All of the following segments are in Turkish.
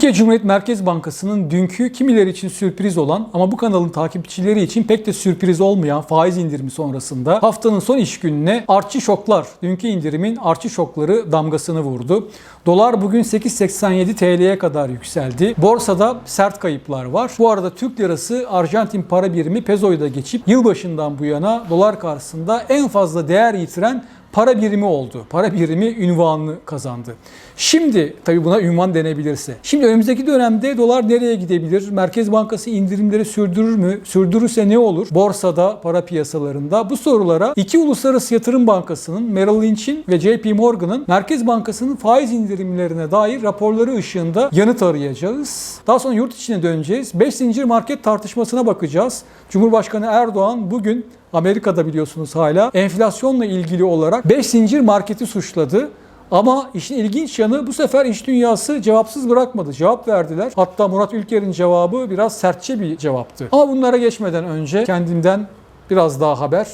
Türkiye Cumhuriyet Merkez Bankası'nın dünkü kimileri için sürpriz olan ama bu kanalın takipçileri için pek de sürpriz olmayan faiz indirimi sonrasında haftanın son iş gününe artçı şoklar, dünkü indirimin artçı şokları damgasını vurdu. Dolar bugün 8.87 TL'ye kadar yükseldi. Borsada sert kayıplar var. Bu arada Türk lirası Arjantin para birimi pezoyu da geçip yılbaşından bu yana dolar karşısında en fazla değer yitiren para birimi oldu. Para birimi ünvanını kazandı. Şimdi tabii buna ünvan denebilirse. Şimdi önümüzdeki dönemde dolar nereye gidebilir? Merkez Bankası indirimleri sürdürür mü? Sürdürürse ne olur? Borsada, para piyasalarında bu sorulara iki uluslararası yatırım bankasının Merrill Lynch'in ve JP Morgan'ın Merkez Bankası'nın faiz indirimlerine dair raporları ışığında yanıt arayacağız. Daha sonra yurt içine döneceğiz. 5 zincir market tartışmasına bakacağız. Cumhurbaşkanı Erdoğan bugün Amerika'da biliyorsunuz hala enflasyonla ilgili olarak 5 zincir marketi suçladı. Ama işin ilginç yanı bu sefer iş dünyası cevapsız bırakmadı. Cevap verdiler. Hatta Murat Ülker'in cevabı biraz sertçe bir cevaptı. Ama bunlara geçmeden önce kendimden biraz daha haber.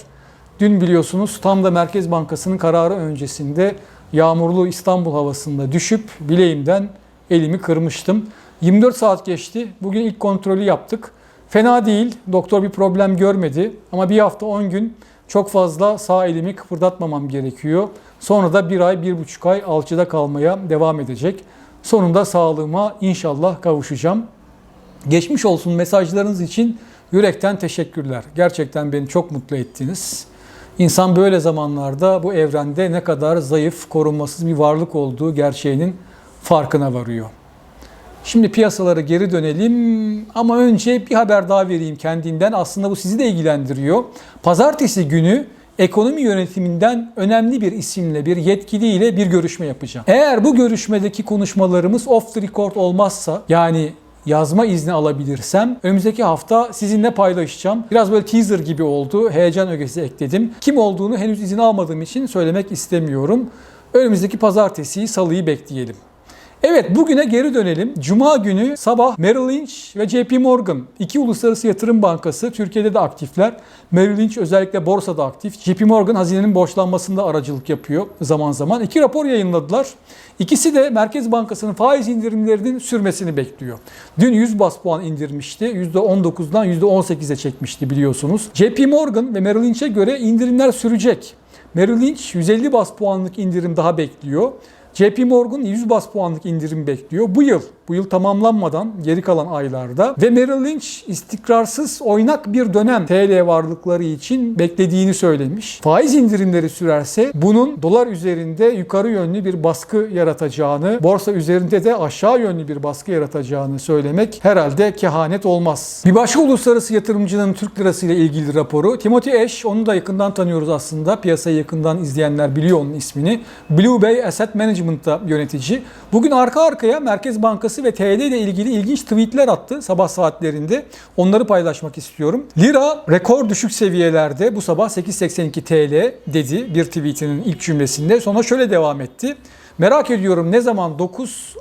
Dün biliyorsunuz tam da Merkez Bankası'nın kararı öncesinde yağmurlu İstanbul havasında düşüp bileğimden elimi kırmıştım. 24 saat geçti. Bugün ilk kontrolü yaptık. Fena değil. Doktor bir problem görmedi. Ama bir hafta 10 gün çok fazla sağ elimi kıpırdatmamam gerekiyor. Sonra da bir ay, bir buçuk ay alçıda kalmaya devam edecek. Sonunda sağlığıma inşallah kavuşacağım. Geçmiş olsun mesajlarınız için yürekten teşekkürler. Gerçekten beni çok mutlu ettiniz. İnsan böyle zamanlarda bu evrende ne kadar zayıf, korunmasız bir varlık olduğu gerçeğinin farkına varıyor. Şimdi piyasalara geri dönelim ama önce bir haber daha vereyim kendinden. Aslında bu sizi de ilgilendiriyor. Pazartesi günü ekonomi yönetiminden önemli bir isimle, bir yetkiliyle bir görüşme yapacağım. Eğer bu görüşmedeki konuşmalarımız off the record olmazsa yani yazma izni alabilirsem önümüzdeki hafta sizinle paylaşacağım. Biraz böyle teaser gibi oldu. Heyecan ögesi ekledim. Kim olduğunu henüz izin almadığım için söylemek istemiyorum. Önümüzdeki pazartesiyi, salıyı bekleyelim. Evet bugüne geri dönelim. Cuma günü sabah Merrill Lynch ve JP Morgan iki uluslararası yatırım bankası Türkiye'de de aktifler. Merrill Lynch özellikle borsada aktif. JP Morgan hazinenin borçlanmasında aracılık yapıyor zaman zaman. İki rapor yayınladılar. İkisi de Merkez Bankası'nın faiz indirimlerinin sürmesini bekliyor. Dün 100 bas puan indirmişti. %19'dan %18'e çekmişti biliyorsunuz. JP Morgan ve Merrill Lynch'e göre indirimler sürecek. Merrill Lynch 150 bas puanlık indirim daha bekliyor. JP Morgan 100 bas puanlık indirim bekliyor. Bu yıl, bu yıl tamamlanmadan geri kalan aylarda ve Merrill Lynch istikrarsız oynak bir dönem TL varlıkları için beklediğini söylemiş. Faiz indirimleri sürerse bunun dolar üzerinde yukarı yönlü bir baskı yaratacağını, borsa üzerinde de aşağı yönlü bir baskı yaratacağını söylemek herhalde kehanet olmaz. Bir başka uluslararası yatırımcının Türk lirası ile ilgili raporu. Timothy Ash, onu da yakından tanıyoruz aslında. Piyasayı yakından izleyenler biliyor onun ismini. Blue Bay Asset Management Management'ta yönetici. Bugün arka arkaya Merkez Bankası ve TL ile ilgili ilginç tweetler attı sabah saatlerinde. Onları paylaşmak istiyorum. Lira rekor düşük seviyelerde bu sabah 8.82 TL dedi bir tweetinin ilk cümlesinde. Sonra şöyle devam etti. Merak ediyorum ne zaman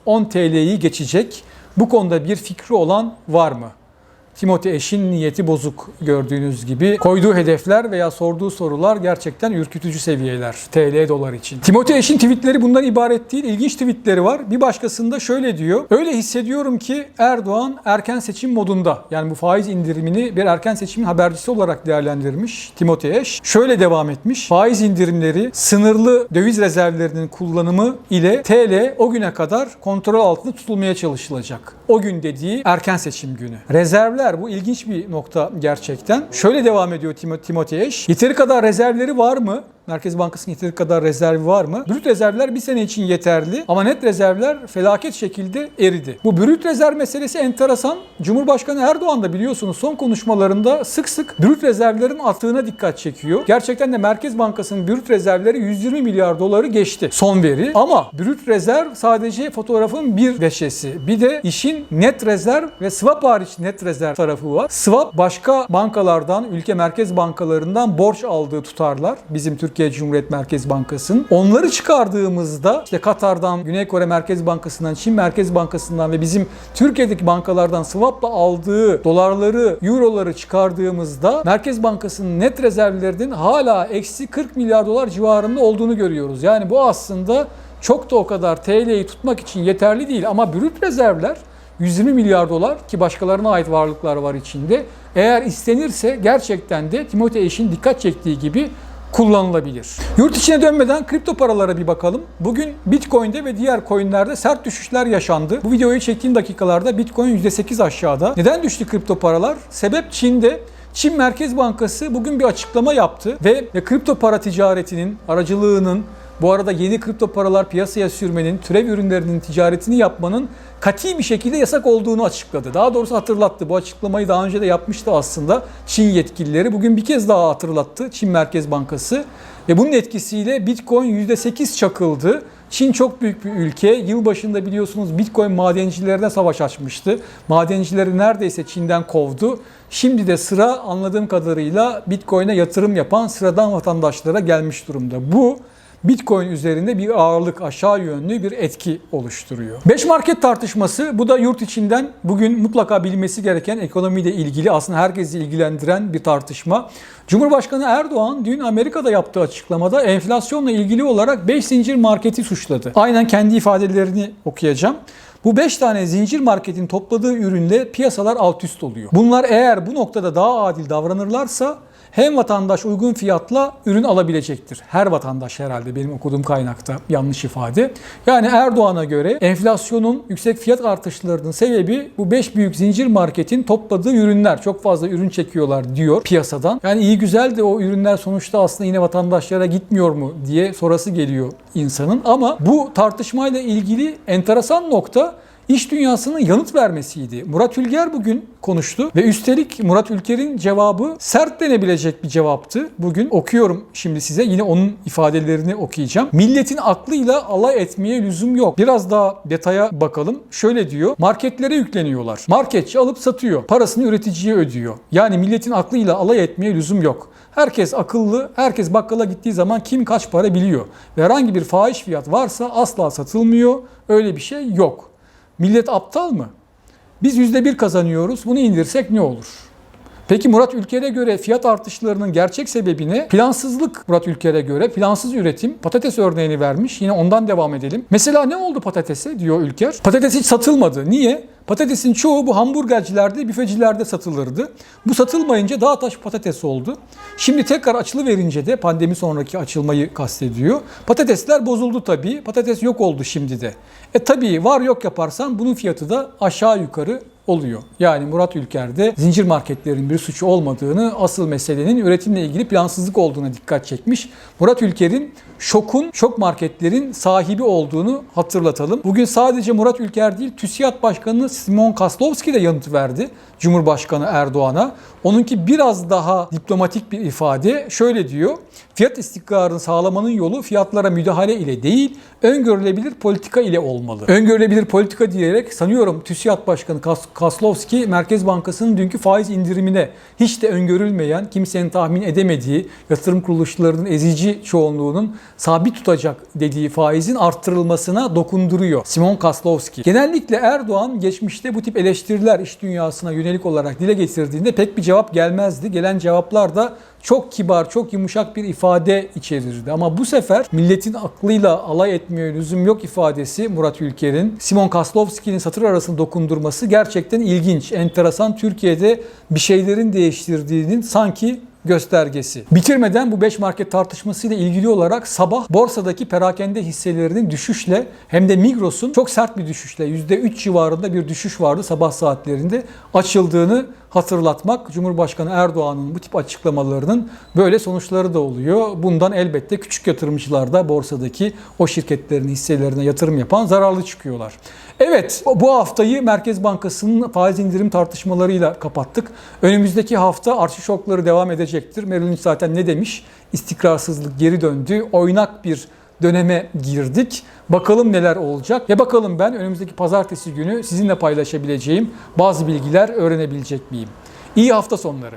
9-10 TL'yi geçecek? Bu konuda bir fikri olan var mı? Timothy Eş'in niyeti bozuk gördüğünüz gibi. Koyduğu hedefler veya sorduğu sorular gerçekten ürkütücü seviyeler TL dolar için. Timothy Eş'in tweetleri bundan ibaret değil. İlginç tweetleri var. Bir başkasında şöyle diyor. Öyle hissediyorum ki Erdoğan erken seçim modunda. Yani bu faiz indirimini bir erken seçimin habercisi olarak değerlendirmiş Timothy Eş. Şöyle devam etmiş. Faiz indirimleri sınırlı döviz rezervlerinin kullanımı ile TL o güne kadar kontrol altında tutulmaya çalışılacak. O gün dediği erken seçim günü. Rezervler rezervler bu ilginç bir nokta gerçekten. Şöyle devam ediyor Tim Timothy Eş. Yeteri kadar rezervleri var mı? Merkez Bankası'nın yeteri kadar rezervi var mı? Brüt rezervler bir sene için yeterli ama net rezervler felaket şekilde eridi. Bu brüt rezerv meselesi enteresan. Cumhurbaşkanı Erdoğan da biliyorsunuz son konuşmalarında sık sık brüt rezervlerin arttığına dikkat çekiyor. Gerçekten de Merkez Bankası'nın brüt rezervleri 120 milyar doları geçti son veri. Ama brüt rezerv sadece fotoğrafın bir veşesi. Bir de işin net rezerv ve swap hariç net rezerv tarafı var. Swap başka bankalardan, ülke merkez bankalarından borç aldığı tutarlar. Bizim Türk Türkiye Cumhuriyet Merkez Bankası'nın. Onları çıkardığımızda işte Katar'dan, Güney Kore Merkez Bankası'ndan, Çin Merkez Bankası'ndan ve bizim Türkiye'deki bankalardan swapla aldığı dolarları, euroları çıkardığımızda Merkez Bankası'nın net rezervlerinin hala eksi 40 milyar dolar civarında olduğunu görüyoruz. Yani bu aslında çok da o kadar TL'yi tutmak için yeterli değil ama brüt rezervler 120 milyar dolar ki başkalarına ait varlıklar var içinde. Eğer istenirse gerçekten de Timothy Ash'in dikkat çektiği gibi kullanılabilir. Yurt içine dönmeden kripto paralara bir bakalım. Bugün Bitcoin'de ve diğer coinlerde sert düşüşler yaşandı. Bu videoyu çektiğim dakikalarda Bitcoin %8 aşağıda. Neden düştü kripto paralar? Sebep Çin'de Çin Merkez Bankası bugün bir açıklama yaptı ve kripto para ticaretinin, aracılığının, bu arada yeni kripto paralar piyasaya sürmenin, türev ürünlerinin ticaretini yapmanın kati bir şekilde yasak olduğunu açıkladı. Daha doğrusu hatırlattı. Bu açıklamayı daha önce de yapmıştı aslında Çin yetkilileri. Bugün bir kez daha hatırlattı Çin Merkez Bankası. Ve bunun etkisiyle Bitcoin %8 çakıldı. Çin çok büyük bir ülke. Yılbaşında biliyorsunuz Bitcoin madencilerine savaş açmıştı. Madencileri neredeyse Çin'den kovdu. Şimdi de sıra anladığım kadarıyla Bitcoin'e yatırım yapan sıradan vatandaşlara gelmiş durumda. Bu Bitcoin üzerinde bir ağırlık aşağı yönlü bir etki oluşturuyor. 5 market tartışması bu da yurt içinden bugün mutlaka bilmesi gereken ekonomiyle ilgili aslında herkesi ilgilendiren bir tartışma. Cumhurbaşkanı Erdoğan dün Amerika'da yaptığı açıklamada enflasyonla ilgili olarak 5 zincir marketi suçladı. Aynen kendi ifadelerini okuyacağım. Bu 5 tane zincir marketin topladığı ürünle piyasalar alt üst oluyor. Bunlar eğer bu noktada daha adil davranırlarsa hem vatandaş uygun fiyatla ürün alabilecektir. Her vatandaş herhalde benim okuduğum kaynakta yanlış ifade. Yani Erdoğan'a göre enflasyonun yüksek fiyat artışlarının sebebi bu 5 büyük zincir marketin topladığı ürünler. Çok fazla ürün çekiyorlar diyor piyasadan. Yani iyi güzel de o ürünler sonuçta aslında yine vatandaşlara gitmiyor mu diye sorası geliyor insanın. Ama bu tartışmayla ilgili enteresan nokta İş dünyasının yanıt vermesiydi. Murat Ülger bugün konuştu ve üstelik Murat Ülker'in cevabı sert denebilecek bir cevaptı. Bugün okuyorum şimdi size yine onun ifadelerini okuyacağım. Milletin aklıyla alay etmeye lüzum yok. Biraz daha detaya bakalım. Şöyle diyor. Marketlere yükleniyorlar. Marketçi alıp satıyor. Parasını üreticiye ödüyor. Yani milletin aklıyla alay etmeye lüzum yok. Herkes akıllı, herkes bakkala gittiği zaman kim kaç para biliyor. Ve herhangi bir fahiş fiyat varsa asla satılmıyor. Öyle bir şey yok. Millet aptal mı? Biz %1 kazanıyoruz. Bunu indirsek ne olur? Peki Murat Ülker'e göre fiyat artışlarının gerçek sebebi ne? Plansızlık Murat Ülker'e göre. Plansız üretim. Patates örneğini vermiş. Yine ondan devam edelim. Mesela ne oldu patatese diyor Ülker. Patates hiç satılmadı. Niye? Patatesin çoğu bu hamburgercilerde, büfecilerde satılırdı. Bu satılmayınca dağ taş patates oldu. Şimdi tekrar açılı verince de pandemi sonraki açılmayı kastediyor. Patatesler bozuldu tabii. Patates yok oldu şimdi de. E tabii var yok yaparsan bunun fiyatı da aşağı yukarı oluyor. Yani Murat Ülker'de zincir marketlerin bir suçu olmadığını, asıl meselenin üretimle ilgili plansızlık olduğuna dikkat çekmiş. Murat Ülker'in şokun, şok marketlerin sahibi olduğunu hatırlatalım. Bugün sadece Murat Ülker değil, TÜSİAD Başkanı Simon Kaslovski de yanıt verdi Cumhurbaşkanı Erdoğan'a. Onunki biraz daha diplomatik bir ifade. Şöyle diyor. Fiyat istikrarını sağlamanın yolu fiyatlara müdahale ile değil, öngörülebilir politika ile olmalı. Öngörülebilir politika diyerek sanıyorum TÜSİAD Başkanı Kas Kaslovski Merkez Bankası'nın dünkü faiz indirimine hiç de öngörülmeyen, kimsenin tahmin edemediği, yatırım kuruluşlarının ezici çoğunluğunun sabit tutacak dediği faizin arttırılmasına dokunduruyor Simon Kaslovski. Genellikle Erdoğan geçmişte bu tip eleştiriler iş dünyasına yönelik olarak dile getirdiğinde pek bir cevap gelmezdi. Gelen cevaplar da çok kibar, çok yumuşak bir ifade içerirdi. Ama bu sefer milletin aklıyla alay etmeye lüzum yok ifadesi Murat Ülker'in Simon Kaslovski'nin satır arasını dokundurması gerçekten ilginç, enteresan. Türkiye'de bir şeylerin değiştirdiğinin sanki göstergesi. Bitirmeden bu 5 market tartışmasıyla ilgili olarak sabah borsadaki perakende hisselerinin düşüşle hem de Migros'un çok sert bir düşüşle %3 civarında bir düşüş vardı sabah saatlerinde açıldığını hatırlatmak Cumhurbaşkanı Erdoğan'ın bu tip açıklamalarının böyle sonuçları da oluyor. Bundan elbette küçük yatırımcılar da borsadaki o şirketlerin hisselerine yatırım yapan zararlı çıkıyorlar. Evet bu haftayı Merkez Bankası'nın faiz indirim tartışmalarıyla kapattık. Önümüzdeki hafta arşi şokları devam edecektir. Merrill zaten ne demiş? İstikrarsızlık geri döndü. Oynak bir döneme girdik. Bakalım neler olacak ve bakalım ben önümüzdeki pazartesi günü sizinle paylaşabileceğim bazı bilgiler öğrenebilecek miyim? İyi hafta sonları.